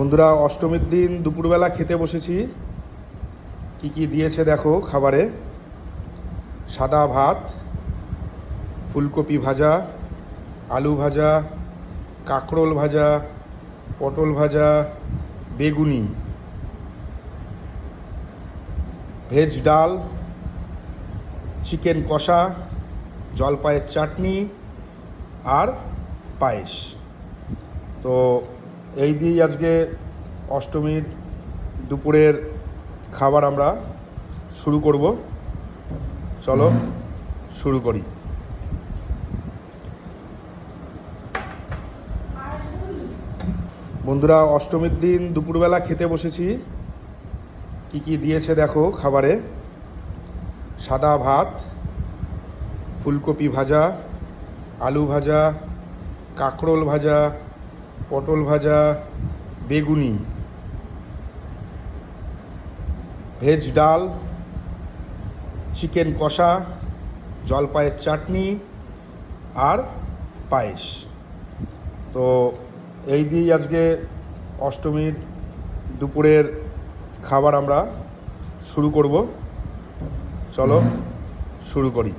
বন্ধুরা, অষ্টমীর দিন দুপুরবেলা খেতে বসেছি। কি কি দিয়েছে দেখো খাবারে। সাদা ভাত, ফুলকপি ভাজা, আলু ভাজা, কাঁকরোল ভাজা, পটল ভাজা, বেগুনি, ভেজ ডাল, চিকেন কষা, জলপাইয়ের চাটনি আর পায়েস। তো এই দিয়েই আজকে অষ্টমীর দুপুরের খাবার আমরা শুরু করব। চলো শুরু করি। বন্ধুরা, অষ্টমীর দিন দুপুরবেলা খেতে বসেছি। কি কি দিয়েছে দেখো খাবারে। সাদা ভাত, ফুলকপি ভাজা, আলু ভাজা, কাঁকরোল ভাজা পটল ভাজা, বেগুনি, ভেজ ডাল, চিকেন কষা, জলপাইয়ের চাটনি আর পায়েস। তো এই দিয়েই আজকে অষ্টমীর দুপুরের খাবার আমরা শুরু করব। চলো শুরু করি।